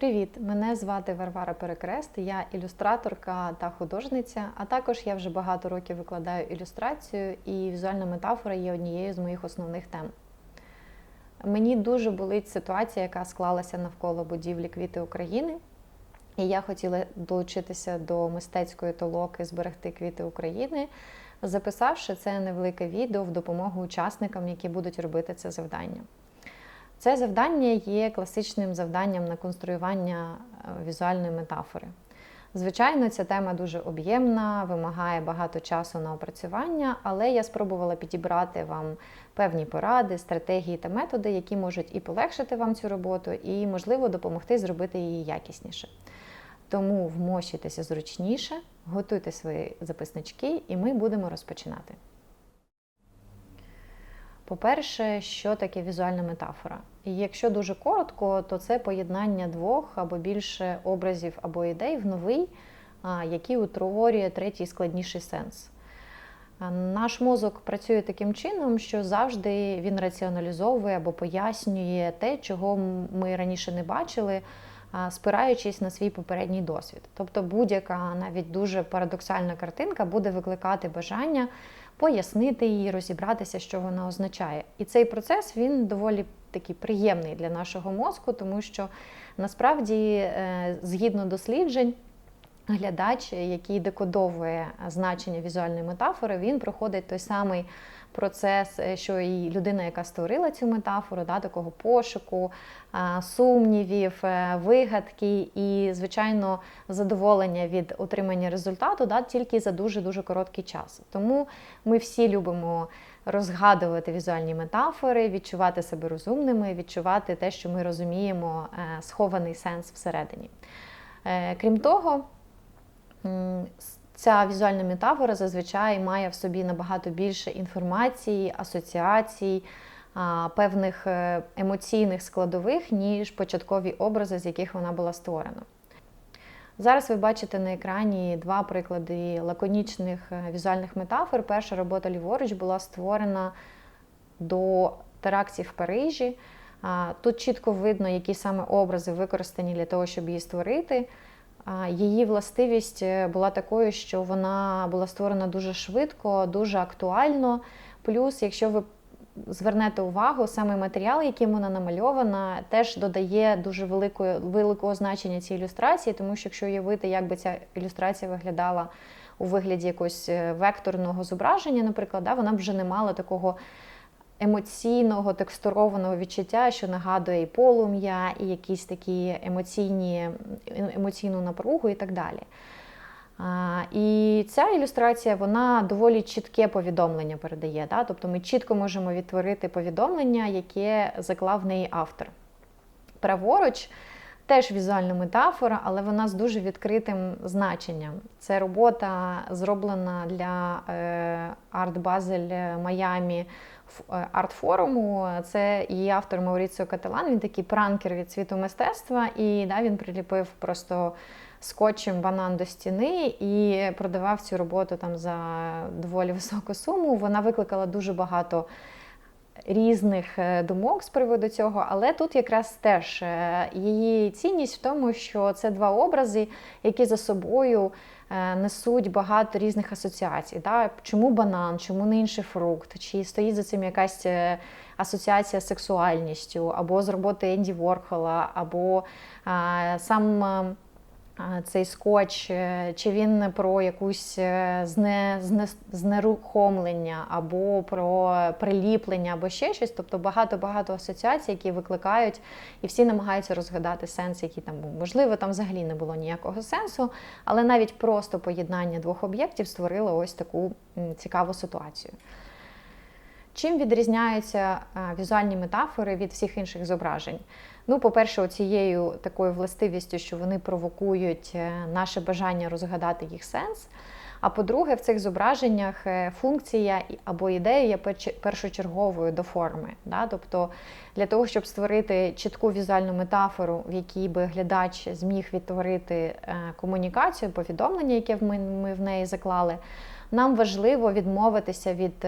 Привіт! Мене звати Варвара Перекрест. Я ілюстраторка та художниця, а також я вже багато років викладаю ілюстрацію, і візуальна метафора є однією з моїх основних тем. Мені дуже болить ситуація, яка склалася навколо будівлі Квіти України. І я хотіла долучитися до мистецької толоки Зберегти квіти України, записавши це невелике відео в допомогу учасникам, які будуть робити це завдання. Це завдання є класичним завданням на конструювання е, візуальної метафори. Звичайно, ця тема дуже об'ємна, вимагає багато часу на опрацювання, але я спробувала підібрати вам певні поради, стратегії та методи, які можуть і полегшити вам цю роботу, і, можливо, допомогти зробити її якісніше. Тому вмощуйтеся зручніше, готуйте свої записнички, і ми будемо розпочинати. По-перше, що таке візуальна метафора? І якщо дуже коротко, то це поєднання двох або більше образів або ідей в новий, який утворює третій складніший сенс. Наш мозок працює таким чином, що завжди він раціоналізовує або пояснює те, чого ми раніше не бачили, спираючись на свій попередній досвід. Тобто будь-яка навіть дуже парадоксальна картинка буде викликати бажання пояснити її, розібратися, що вона означає. І цей процес він доволі такий приємний для нашого мозку, тому що насправді, е, згідно досліджень, глядач, який декодовує значення візуальної метафори, він проходить той самий процес, е, що і людина, яка створила цю метафору, да, такого пошуку, сумнівів, е, вигадки і, звичайно, задоволення від отримання результату да, тільки за дуже-дуже короткий час. Тому ми всі любимо. Розгадувати візуальні метафори, відчувати себе розумними, відчувати те, що ми розуміємо, е, схований сенс всередині. Крім того, Ця візуальна метафора зазвичай має в собі набагато більше інформації, асоціацій, певних е, емоційних складових, ніж початкові образи, з яких вона була створена. Зараз ви бачите на екрані два приклади лаконічних е, візуальних метафор. Перша робота ліворуч була створена до терактів в Парижі. Тут чітко видно, які саме образи використані для того, щоб її створити. Її властивість е, була такою, що вона була створена дуже швидко, дуже актуально. Плюс, якщо ви звернете увагу, саме матеріал, яким вона намальована, теж додає дуже великої, великого значення цій ілюстрації, тому що якщо уявити, як би ця ілюстрація виглядала у вигляді якогось е, векторного зображення, наприклад, да, вона б вже не мала такого емоційного, текстурованого відчуття, що нагадує і полум'я, і якісь такі емоційні, емоційну напругу і так далі. І ця ілюстрація вона доволі чітке повідомлення передає. Да? Тобто ми чітко можемо відтворити повідомлення, яке заклав в неї автор. Праворуч теж візуальна метафора, але вона з дуже відкритим значенням. Це робота зроблена для Арт Базель Майамі Е, арт-форуму. Це її автор Мауріціо Каталан. Він такий пранкер від світу мистецтва, і да, він приліпив просто скотчем банан до стіни і продавав цю роботу там за доволі високу суму. Вона викликала дуже багато. Різних е, думок з приводу цього, але тут якраз теж е, її цінність в тому, що це два образи, які за собою Е, несуть багато різних асоціацій. Да? Чому банан, чому не інший фрукт? Чи стоїть за цим якась е, асоціація з сексуальністю, або з роботи Енді Ворхола, або а, е, сам цей скотч, е, чи він про якусь е, зне, зне, знерухомлення, або про приліплення, або ще щось. Тобто багато-багато асоціацій, які викликають, і всі намагаються розгадати сенс, який там був. Можливо, там взагалі не було ніякого сенсу, але навіть просто поєднання двох об'єктів створило ось таку цікаву ситуацію. Чим відрізняються візуальні метафори від всіх інших зображень? Ну, по-перше, цією такою властивістю, що вони провокують е, наше бажання розгадати їх сенс. А по-друге, в цих зображеннях е, функція або ідея є першочерговою до форми. Да? Тобто для того, щоб створити чітку візуальну метафору, в якій би глядач зміг відтворити е, комунікацію, повідомлення, яке ми в неї заклали, нам важливо відмовитися від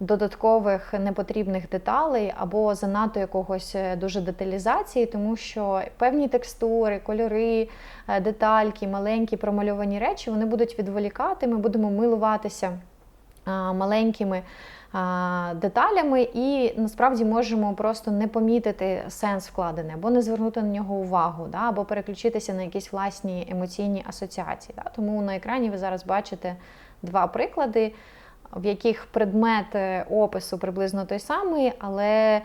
додаткових непотрібних деталей або занадто якогось е, дуже деталізації, тому що певні текстури, кольори, е, детальки, маленькі промальовані речі вони будуть відволікати. Ми будемо милуватися маленькими деталями, і насправді можемо просто не помітити сенс вкладений, або не звернути на нього увагу, да, або переключитися на якісь власні емоційні асоціації. Да. Тому на екрані ви зараз бачите два приклади, в яких предмет опису приблизно той самий, але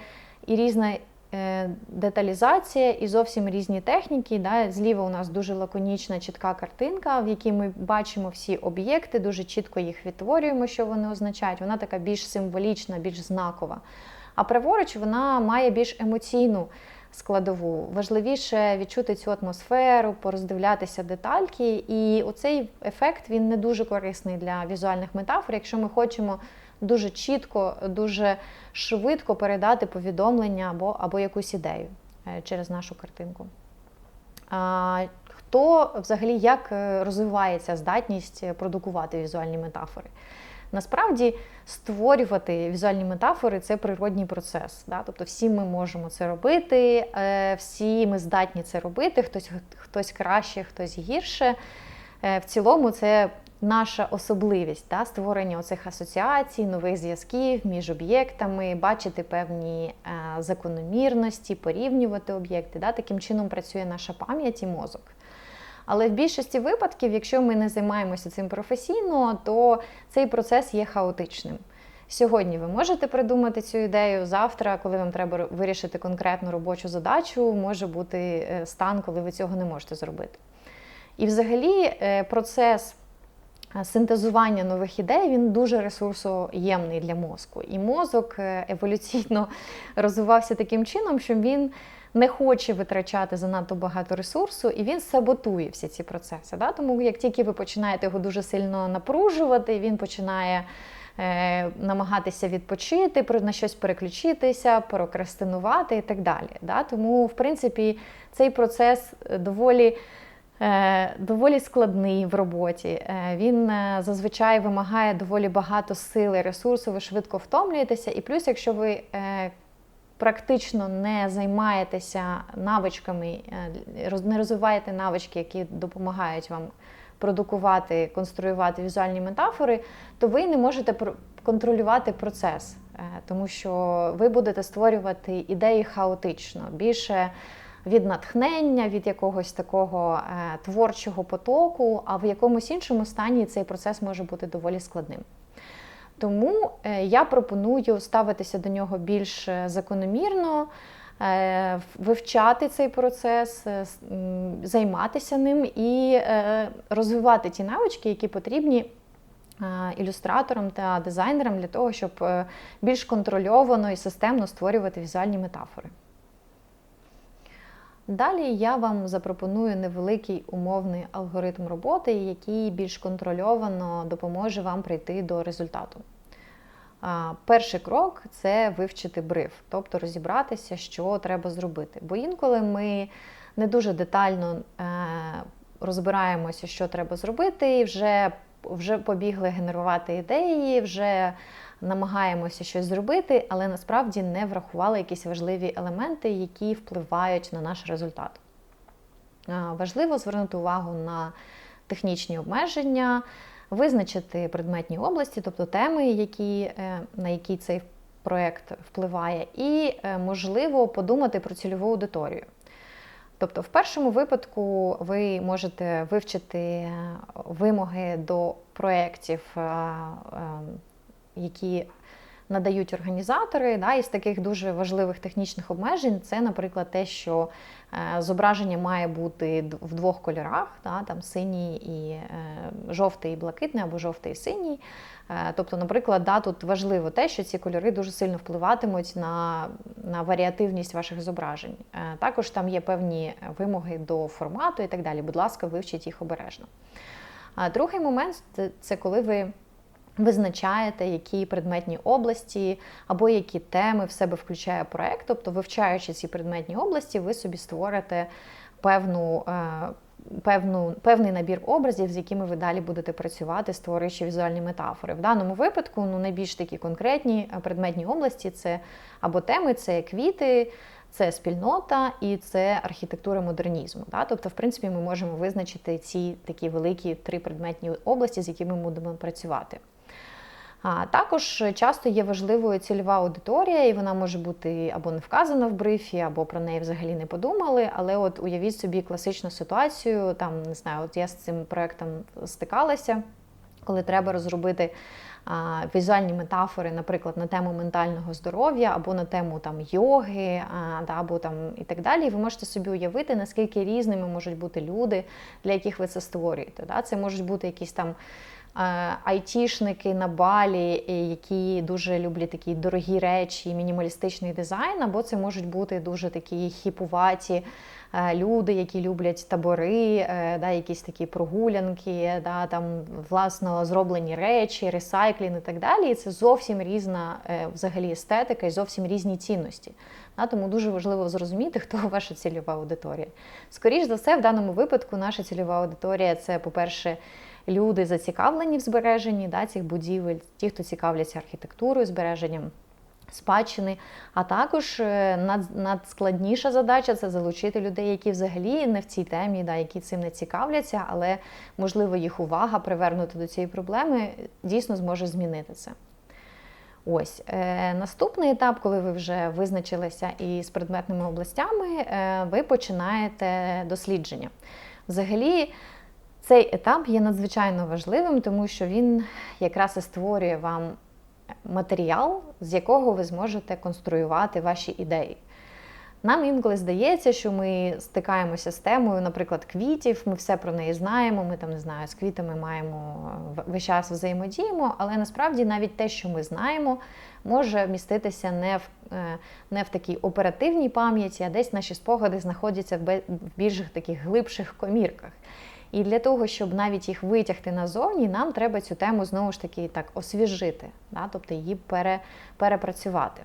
і різна Е, деталізація і зовсім різні техніки. Да? Зліва у нас дуже лаконічна, чітка картинка, в якій ми бачимо всі об'єкти, дуже чітко їх відтворюємо, що вони означають. Вона така більш символічна, більш знакова. А праворуч вона має більш емоційну складову. Важливіше відчути цю атмосферу, пороздивлятися детальки. І оцей ефект він не дуже корисний для візуальних метафор, якщо ми хочемо дуже чітко, дуже швидко передати повідомлення або, або якусь ідею е, через нашу картинку. Хто взагалі як е, розвивається здатність продукувати візуальні метафори? Насправді створювати візуальні метафори це природній процес. Да? Тобто всі ми можемо це робити, е, всі ми здатні це робити, хтось хтось краще, хтось гірше. В цілому це наша особливість та, створення оцих асоціацій, нових зв'язків між об'єктами, бачити певні е, закономірності, порівнювати об'єкти. Да, Таким чином працює наша пам'ять і мозок. Але в більшості випадків, якщо ми не займаємося цим професійно, то цей процес є хаотичним. Сьогодні ви можете придумати цю ідею. Завтра, коли вам треба вирішити конкретну робочу задачу, може бути е, стан, коли ви цього не можете зробити. І взагалі е, процес синтезування нових ідей він дуже ресурсоємний для мозку. І мозок е, еволюційно розвивався таким чином, що він не хоче витрачати занадто багато ресурсу, і він саботує всі ці процеси. Да? Тому як тільки ви починаєте його дуже сильно напружувати, він починає. Е, намагатися відпочити, на щось переключитися, прокрастинувати і так далі. Да? Тому, в принципі, цей процес доволі Е, доволі складний в роботі. Е, він е, зазвичай вимагає доволі багато сили, ресурсу, ви швидко втомлюєтеся. І плюс, якщо ви практично не займаєтеся навичками, не розвиваєте навички, які допомагають вам продукувати, конструювати візуальні метафори, то ви не можете контролювати процес, тому що ви будете створювати ідеї хаотично. більше від натхнення, від якогось такого е, творчого потоку, а в якомусь іншому стані цей процес може бути доволі складним. Тому е, я пропоную ставитися до нього більш е, закономірно, вивчати цей процес, займатися ним і розвивати ті навички, які потрібні. Ілюстраторам та дизайнерам для того, щоб більш контрольовано і системно створювати візуальні метафори. Далі я вам запропоную невеликий умовний алгоритм роботи, який більш контрольовано допоможе вам прийти до результату. Перший крок це вивчити бриф, тобто розібратися, що треба зробити. Бо інколи ми не дуже детально е, розбираємося, що треба зробити, і вже вже побігли генерувати ідеї, вже намагаємося щось зробити, але насправді не врахували якісь важливі елементи, які впливають на наш результат. Важливо звернути увагу на технічні обмеження, визначити предметні області, тобто теми, які, е, на які цей проєкт впливає, і, е, можливо, подумати про цільову аудиторію. Тобто, в першому випадку ви можете вивчити е, вимоги до проєктів які надають організатори. Да, Із таких дуже важливих технічних обмежень це, наприклад, те, що е, зображення має бути в двох кольорах, да, там синій і е, жовтий і блакитний, або жовтий і синій. Е, тобто, наприклад, да, тут важливо те, що ці кольори дуже сильно впливатимуть на на варіативність ваших зображень. Також там є певні вимоги до формату і так далі. Будь ласка, вивчіть їх обережно. А Другий момент це коли ви Визначаєте, які предметні області або які теми в себе включає проект, тобто, вивчаючи ці предметні області, ви собі створите певну. е, Певну, певний набір образів, з якими ви далі будете працювати, створюючи візуальні метафори. В даному випадку ну, найбільш такі конкретні е, предметні області це або теми, це квіти, це спільнота і це архітектура модернізму. Да? Тобто, в принципі, ми можемо визначити ці такі великі три предметні області, з якими ми будемо працювати. А також часто є важливою цільова аудиторія, і вона може бути або не вказана в брифі, або про неї взагалі не подумали. Але от уявіть собі класичну ситуацію, там не знаю, от я з цим проектом стикалася, коли треба розробити візуальні метафори, наприклад, на тему ментального здоров'я, або на тему там йоги, або там і так далі. Ви можете собі уявити, наскільки різними можуть бути люди, для яких ви це створюєте. Да? Це можуть бути якісь там. Е, айтішники на балі, е, які дуже люблять такі дорогі речі, мінімалістичний дизайн, або це можуть бути дуже такі хіпуваті е, люди, які люблять табори, да, якісь такі прогулянки, да, там власно зроблені речі, ресайклінг і так далі. І це зовсім різна взагалі естетика і зовсім різні цінності. Да, тому дуже важливо зрозуміти, хто ваша цільова аудиторія. Скоріше за все, в даному випадку наша цільова аудиторія це, по-перше, люди зацікавлені в збереженні да, цих будівель, ті, хто цікавляться архітектурою, збереженням спадщини. А також е, надскладніша задача це залучити людей, які взагалі не в цій темі, да, які цим не цікавляться, але можливо їх увага привернути до цієї проблеми дійсно зможе змінити це. Ось е, наступний етап, коли ви вже визначилися із предметними областями, е, ви починаєте дослідження. Взагалі, цей етап є надзвичайно важливим, тому що він якраз і створює вам матеріал, з якого ви зможете конструювати ваші ідеї. Нам інколи здається, що ми стикаємося з темою, наприклад, квітів, ми все про неї знаємо, ми там не знаю, з квітами маємо весь час взаємодіємо, але насправді навіть те, що ми знаємо, може вміститися не в е, не в такій оперативній пам'яті, а десь наші спогади знаходяться в більш таких глибших комірках. І для того, щоб навіть їх витягти назовні, нам треба цю тему знову ж таки так освіжити, да? тобто її пере, перепрацювати.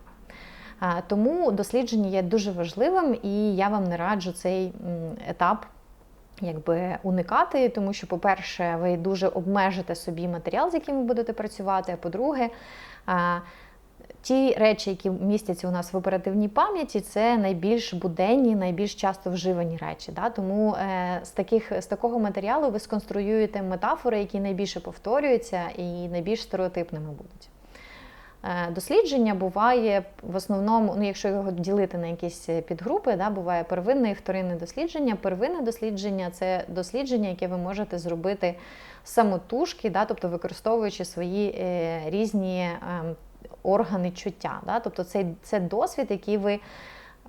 Тому дослідження є дуже важливим, і я вам не раджу цей етап якби уникати, тому що, по-перше, ви дуже обмежите собі матеріал, з яким ви будете працювати. А по-друге, Ті речі, які містяться у нас в оперативній пам'яті, це найбільш буденні, найбільш часто вживані речі. Да? Тому е, з таких, з такого матеріалу ви сконструюєте метафори, які найбільше повторюються і найбільш стереотипними будуть. Е, дослідження буває в основному, ну якщо його ділити на якісь підгрупи, да, буває первинне і вторинне дослідження. Первинне дослідження це дослідження, яке ви можете зробити самотужки, да, тобто використовуючи свої е, різні. Е, органи чуття. Да? Тобто це, це досвід, який ви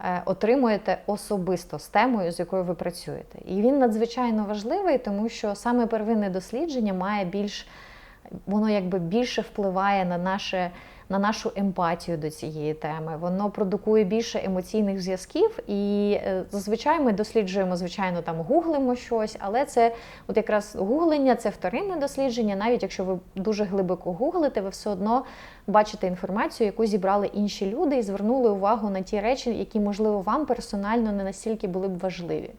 е, отримуєте особисто з темою, з якою ви працюєте. І він надзвичайно важливий, тому що саме первинне дослідження має більш, воно якби більше впливає на наше на нашу емпатію до цієї теми. Воно продукує більше емоційних зв'язків, і е, зазвичай ми досліджуємо, звичайно, там гуглимо щось, але це от якраз гуглення, це вторинне дослідження. Навіть якщо ви дуже глибоко гуглите, ви все одно бачите інформацію, яку зібрали інші люди, і звернули увагу на ті речі, які, можливо, вам персонально не настільки були б важливі.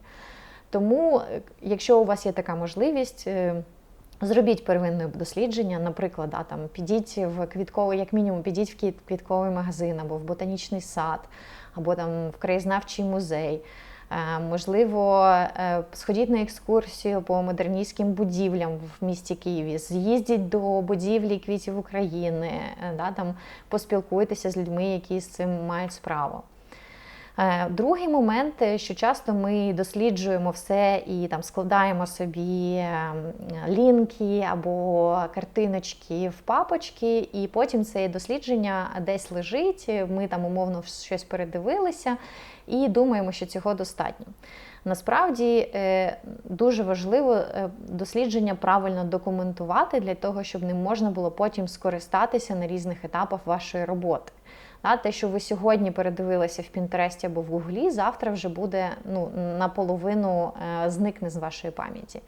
Тому, е, якщо у вас є така можливість, е, Зробіть первинне дослідження, наприклад, да, там, підіть в квітковий, як мінімум, підіть в квітковий магазин, або в ботанічний сад, або там в краєзнавчий музей. Е, можливо, е, сходіть на екскурсію по модерністським будівлям в місті Києві, з'їздіть до будівлі квітів України, е, да, там, поспілкуйтеся з людьми, які з цим мають справу. Е, другий момент, е, що часто ми досліджуємо все і там складаємо собі ем, лінки або картиночки в папочки, і потім це дослідження десь лежить. Ми там умовно щось передивилися і думаємо, що цього достатньо. Насправді е, дуже важливо дослідження правильно документувати для того, щоб ним можна було потім скористатися на різних етапах вашої роботи. Те, що ви сьогодні передивилися в Пінтересті або в Гуглі, завтра вже буде ну, наполовину е, зникне з вашої пам'яті.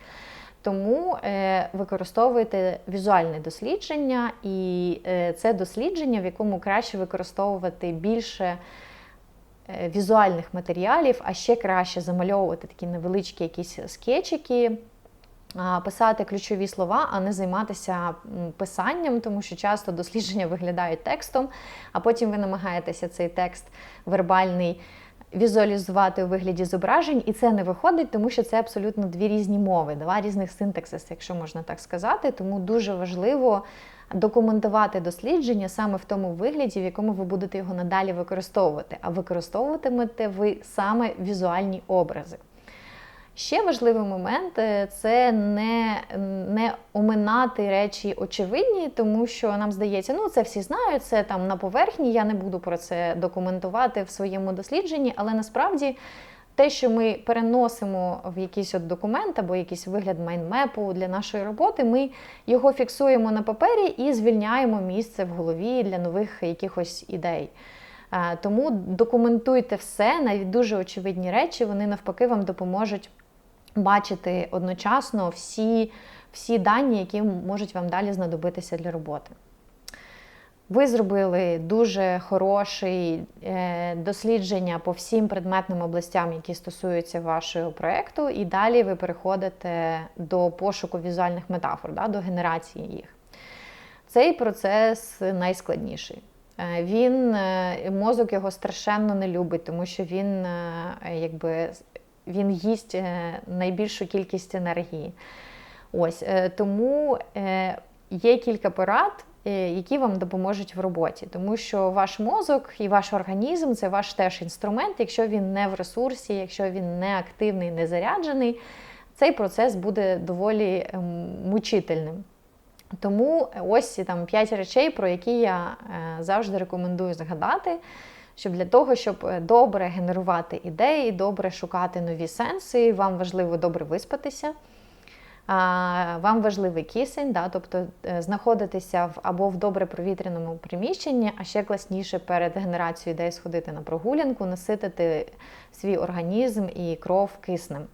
Тому е, використовуйте візуальне дослідження, і е, це дослідження, в якому краще використовувати більше візуальних матеріалів, а ще краще замальовувати такі невеличкі якісь скетчики, писати ключові слова, а не займатися писанням, тому що часто дослідження виглядають текстом, а потім ви намагаєтеся цей текст вербальний візуалізувати у вигляді зображень, і це не виходить, тому що це абсолютно дві різні мови, два різних синтаксиси, якщо можна так сказати. Тому дуже важливо документувати дослідження саме в тому вигляді, в якому ви будете його надалі використовувати. А використовуватимете ви саме візуальні образи. Ще важливий момент е, це не, не оминати речі очевидні, тому що нам здається, ну це всі знають, це там на поверхні, я не буду про це документувати в своєму дослідженні, але насправді те, що ми переносимо в якийсь от документ або якийсь вигляд майнмепу для нашої роботи, ми його фіксуємо на папері і звільняємо місце в голові для нових якихось ідей. Е, Тому документуйте все, навіть дуже очевидні речі, вони навпаки вам допоможуть бачити одночасно всі, всі дані, які можуть вам далі знадобитися для роботи. Ви зробили дуже хороше дослідження по всім предметним областям, які стосуються вашого проєкту, і далі ви переходите до пошуку візуальних метафор, да, до генерації їх. Цей процес найскладніший. Е, Він е, мозок його страшенно не любить, тому що він е, якби він їсть е, найбільшу кількість енергії. Ось е, тому е, є кілька порад, які вам допоможуть в роботі, тому що ваш мозок і ваш організм це ваш теж інструмент. Якщо він не в ресурсі, якщо він не активний, не заряджений, цей процес буде доволі ем, мучительним. Тому ось там 5 речей, про які я завжди рекомендую згадати. Щоб для того, щоб е, добре генерувати ідеї, добре шукати нові сенси, вам важливо добре виспатися, вам важливий кисень, да, тобто е, знаходитися в або в добре провітряному приміщенні, а ще класніше перед генерацією ідей сходити на прогулянку, наситити свій організм і кров киснем.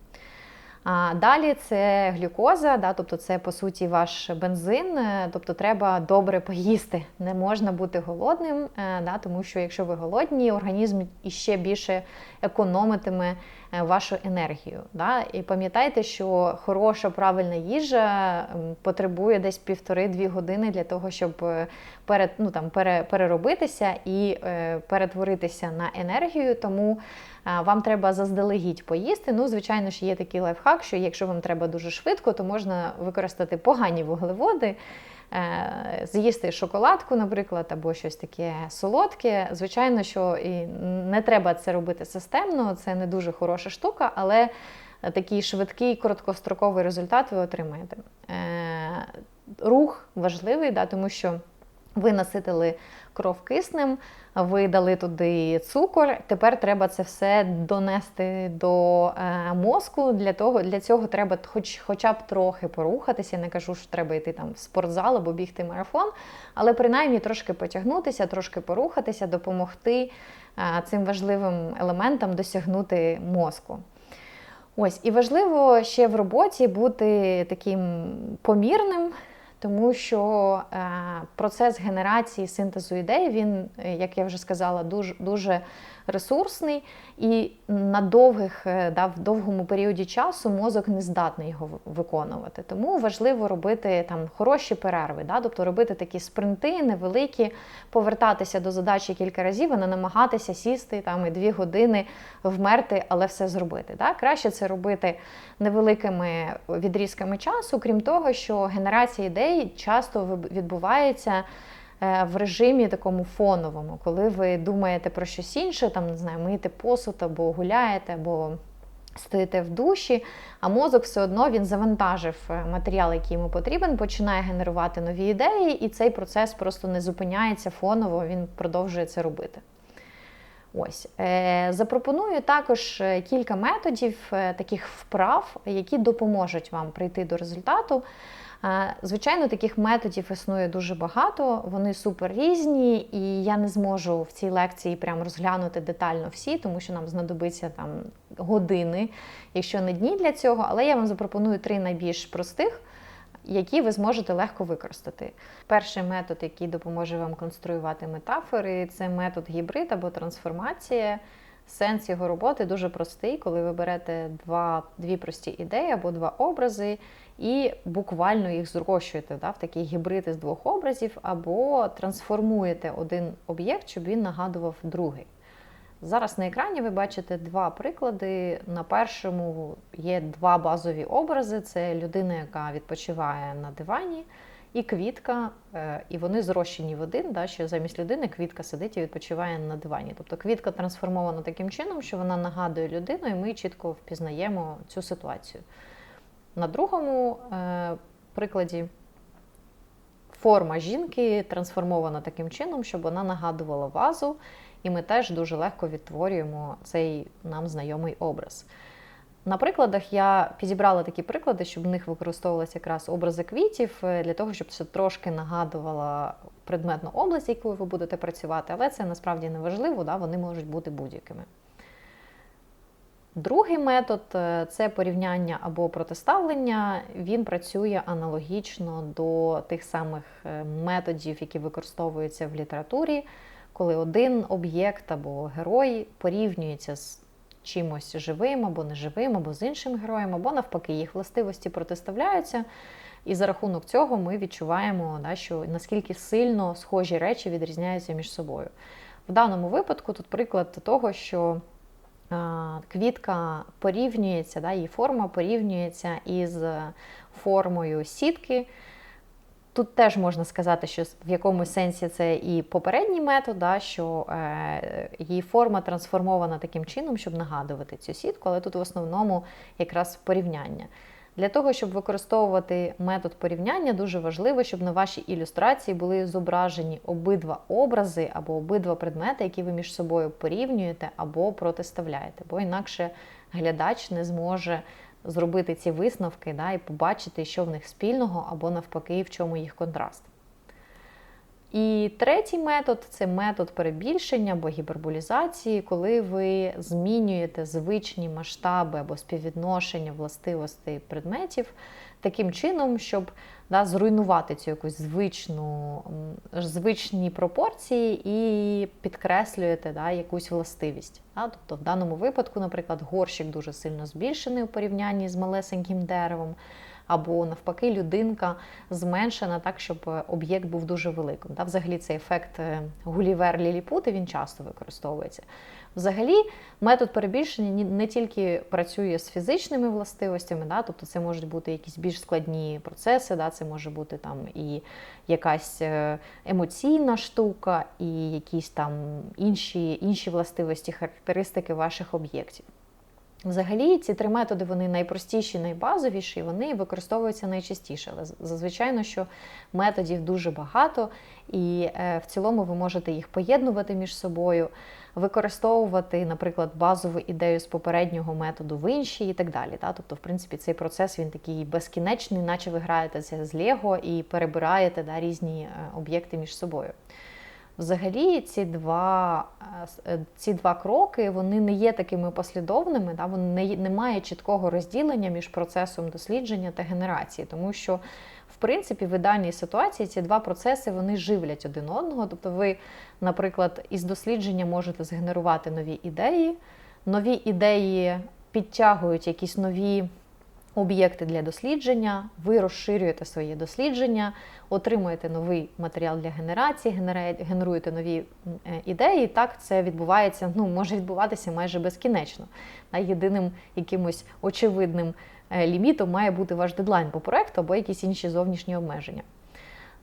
А далі це глюкоза, да, тобто це по суті ваш бензин, е, тобто треба добре поїсти. Не можна бути голодним, е, да, тому що якщо ви голодні, організм іще більше економитиме вашу енергію. Да. І пам'ятайте, що хороша правильна їжа потребує десь півтори-дві години для того, щоб е, перед, ну, там, пере, переробитися і е, перетворитися на енергію. Тому е, вам треба заздалегідь поїсти. Ну, звичайно ж, є такий лайфхак, що якщо вам треба дуже швидко, то можна використати погані вуглеводи. Е, З'їсти шоколадку, наприклад, або щось таке солодке. Звичайно, що і не треба це робити системно, це не дуже хороша штука, але такий швидкий короткостроковий результат ви отримаєте. Е, Рух важливий, да, тому що ви наситили кров киснем, ви дали туди цукор. Тепер треба це все донести до е, мозку. Для того для цього треба хоч, хоча б трохи порухатися. Я не кажу, що треба йти там в спортзал або бігти марафон, але принаймні трошки потягнутися, трошки порухатися, допомогти е, цим важливим елементам досягнути мозку. Ось, і важливо ще в роботі бути таким помірним, тому що е, процес генерації синтезу ідей, він, е, як я вже сказала, дуже, дуже ресурсний, і на довгих, е, да, в довгому періоді часу мозок не здатний його виконувати. Тому важливо робити там хороші перерви, да, тобто робити такі спринти невеликі, повертатися до задачі кілька разів, а не намагатися сісти там і дві години вмерти, але все зробити. Да? Краще це робити невеликими відрізками часу, крім того, що генерація ідей часто відбувається е, в режимі такому фоновому, коли ви думаєте про щось інше, там не знаю, миєте посуд або гуляєте, або стоїте в душі, а мозок все одно він завантажив е, матеріал, який йому потрібен, починає генерувати нові ідеї, і цей процес просто не зупиняється фоново, він продовжує це робити. Ось е, запропоную також кілька методів, таких вправ, які допоможуть вам прийти до результату. Е, Звичайно, таких методів існує дуже багато, вони супер різні, і я не зможу в цій лекції прям розглянути детально всі, тому що нам знадобиться там години, якщо не дні для цього. Але я вам запропоную три найбільш простих, які ви зможете легко використати. Перший метод, який допоможе вам конструювати метафори, це метод гібрид або трансформація. Сенс його роботи дуже простий, коли ви берете два, дві прості ідеї або два образи і буквально їх зрощуєте да, в такий гібрид із двох образів, або трансформуєте один об'єкт, щоб він нагадував другий. Зараз на екрані ви бачите два приклади. На першому є два базові образи: це людина, яка відпочиває на дивані, і квітка, е, і вони зрощені в один, да, що замість людини квітка сидить і відпочиває на дивані. Тобто квітка трансформована таким чином, що вона нагадує людину, і ми чітко впізнаємо цю ситуацію. На другому е, прикладі форма жінки трансформована таким чином, щоб вона нагадувала вазу, і ми теж дуже легко відтворюємо цей нам знайомий образ. На прикладах я підібрала такі приклади, щоб в них використовувалися якраз образи квітів, е, для того, щоб це трошки нагадувало предметну область, якою ви будете працювати, але це насправді не важливо, да, вони можуть бути будь-якими. Другий метод е, це порівняння або протиставлення. Він працює аналогічно до тих самих е, методів, які використовуються в літературі, коли один об'єкт або герой порівнюється з чимось живим або неживим, або з іншим героєм, або навпаки, їх властивості протиставляються. І за рахунок цього ми відчуваємо, да, що наскільки сильно схожі речі відрізняються між собою. В даному випадку тут приклад того, що квітка порівнюється, да, її форма порівнюється із формою сітки. Тут теж можна сказати, що в якомусь сенсі це і попередній метод, да, що е, її форма трансформована таким чином, щоб нагадувати цю сітку, але тут в основному якраз порівняння. Для того, щоб використовувати метод порівняння, дуже важливо, щоб на вашій ілюстрації були зображені обидва образи або обидва предмети, які ви між собою порівнюєте або протиставляєте. Бо інакше глядач не зможе зробити ці висновки да, і побачити, що в них спільного, або навпаки, в чому їх контраст. І третій метод це метод перебільшення або гіперболізації, коли ви змінюєте звичні масштаби або співвідношення властивостей предметів таким чином, щоб да, зруйнувати цю якусь звичну, звичні пропорції і підкреслюєте да, якусь властивість. Да? Тобто, в даному випадку, наприклад, горщик дуже сильно збільшений у порівнянні з малесеньким деревом або навпаки людинка зменшена так, щоб е, об'єкт був дуже великим. Та, Взагалі цей ефект е, гулівер ліліпути він часто використовується. Взагалі, метод перебільшення не тільки працює з фізичними властивостями, да, тобто це можуть бути якісь більш складні процеси, да, це може бути там і якась е, емоційна штука, і якісь там інші, інші властивості, характеристики ваших об'єктів. Взагалі, ці три методи вони найпростіші, найбазовіші, вони використовуються найчастіше. Але зазвичай, що методів дуже багато, і е, в цілому ви можете їх поєднувати між собою, використовувати, наприклад, базову ідею з попереднього методу в іншій і так далі. Тобто, в принципі, цей процес він такий безкінечний, наче ви граєтеся з Лего і перебираєте різні е, об'єкти між собою. Взагалі, ці два е, ці два кроки вони не є такими послідовними, да? вони не, немає чіткого розділення між процесом дослідження та генерації, тому що, в принципі, в ідеальній ситуації ці два процеси вони живлять один одного. Тобто, ви, наприклад, із дослідження можете згенерувати нові ідеї, нові ідеї підтягують якісь нові об'єкти для дослідження, ви розширюєте своє дослідження, отримуєте новий матеріал для генерації, генеруєте нові е, ідеї. І так це відбувається, ну, може відбуватися майже безкінечно. Єдиним якимось очевидним е, лімітом має бути ваш дедлайн по проекту або якісь інші зовнішні обмеження.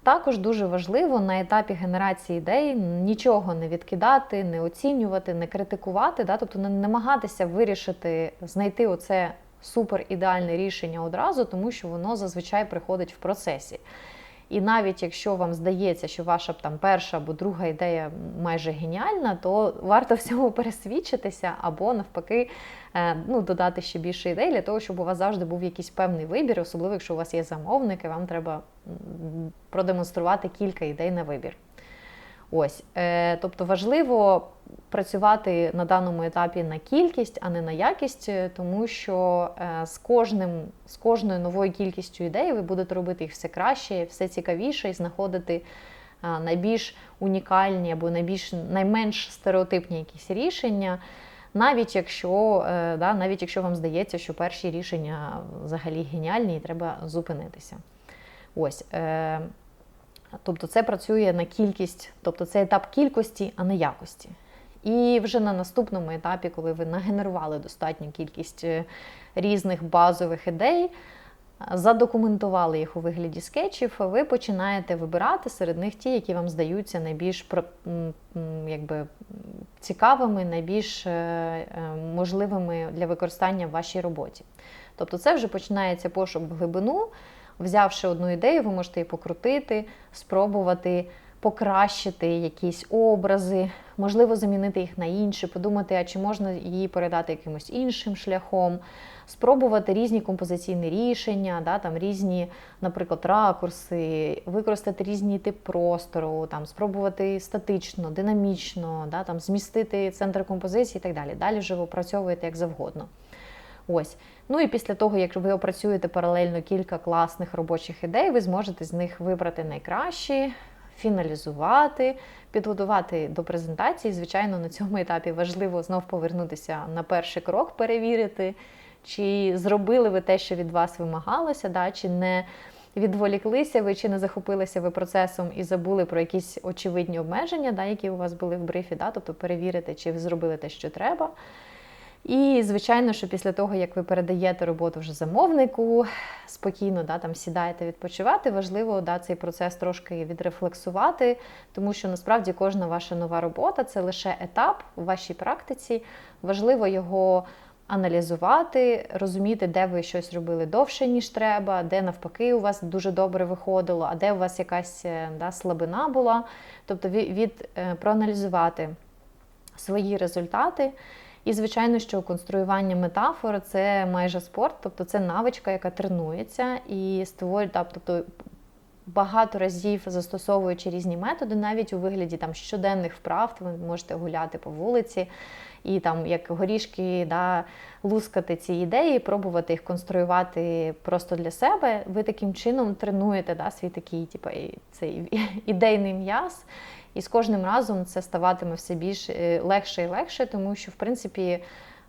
Також дуже важливо на етапі генерації ідей нічого не відкидати, не оцінювати, не критикувати, да? тобто не намагатися вирішити, знайти оце супер ідеальне рішення одразу, тому що воно зазвичай приходить в процесі. І навіть якщо вам здається, що ваша там перша або друга ідея майже геніальна, то варто в цьому пересвідчитися, або навпаки е, ну, додати ще більше ідей для того, щоб у вас завжди був якийсь певний вибір, особливо якщо у вас є замовники, вам треба продемонструвати кілька ідей на вибір. Ось, е, Тобто важливо працювати на даному етапі на кількість, а не на якість, е, тому що е, з кожним, з кожною новою кількістю ідей ви будете робити їх все краще, все цікавіше і знаходити найбільш унікальні або найбільш найменш стереотипні якісь рішення. навіть якщо, е, да, навіть якщо вам здається, що перші рішення взагалі геніальні і треба зупинитися. Ось. Е, Тобто це працює на кількість, тобто це етап кількості, а не якості. І вже на наступному етапі, коли ви нагенерували достатню кількість е, різних базових ідей, задокументували їх у вигляді скетчів, ви починаєте вибирати серед них ті, які вам здаються найбільш якби, цікавими, найбільш е, е, можливими для використання в вашій роботі. Тобто це вже починається пошук в глибину. Взявши одну ідею, ви можете її покрутити, спробувати покращити якісь образи, можливо, замінити їх на інші, подумати, а чи можна її передати якимось іншим шляхом, спробувати різні композиційні рішення, да, там різні, наприклад, ракурси, використати різні тип простору, там, спробувати статично, динамічно, да, там, змістити центр композиції і так далі. Далі вже ви опрацьовуєте як завгодно. Ось. Ну і після того, як ви опрацюєте паралельно кілька класних робочих ідей, ви зможете з них вибрати найкращі, фіналізувати, підготувати до презентації. Звичайно, на цьому етапі важливо знов повернутися на перший крок, перевірити, чи зробили ви те, що від вас вимагалося, да, чи не відволіклися ви, чи не захопилися ви процесом і забули про якісь очевидні обмеження, да, які у вас були в брифі, да, тобто перевірити, чи ви зробили те, що треба. І, звичайно, що після того, як ви передаєте роботу вже замовнику, спокійно да, там сідаєте відпочивати, важливо да, цей процес трошки відрефлексувати, тому що насправді кожна ваша нова робота це лише етап у вашій практиці. Важливо його аналізувати, розуміти, де ви щось робили довше, ніж треба, де навпаки у вас дуже добре виходило, а де у вас якась е, да, слабина була. Тобто від, від е, проаналізувати свої результати. І, звичайно, що конструювання метафор це майже спорт, тобто це навичка, яка тренується і створює, тобто багато разів застосовуючи різні методи, навіть у вигляді там щоденних вправ, ви можете гуляти по вулиці і там як горішки да, лускати ці ідеї, пробувати їх конструювати просто для себе. Ви таким чином тренуєте да, свій такий, типу, цей ідейний м'яз. І з кожним разом це ставатиме все більш е, легше і легше, тому що, в принципі,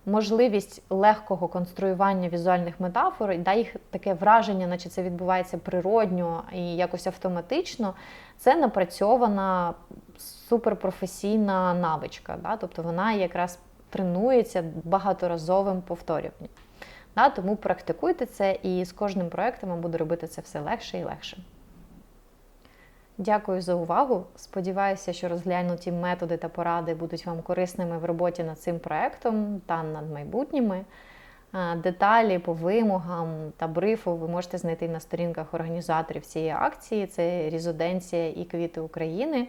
можливість легкого конструювання візуальних метафор дає їх таке враження, наче це відбувається природньо і якось автоматично. Це напрацьована суперпрофесійна навичка. Да? Тобто вона якраз тренується багаторазовим повторюванням. Да? Тому практикуйте це, і з кожним проєктом вам буде робити це все легше і легше. Дякую за увагу. Сподіваюся, що розглянуті методи та поради будуть вам корисними в роботі над цим проектом та над майбутніми. Деталі по вимогам та брифу ви можете знайти на сторінках організаторів цієї акції. Це Різоденція і Квіти України.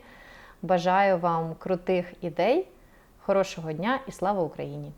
Бажаю вам крутих ідей, хорошого дня і слава Україні!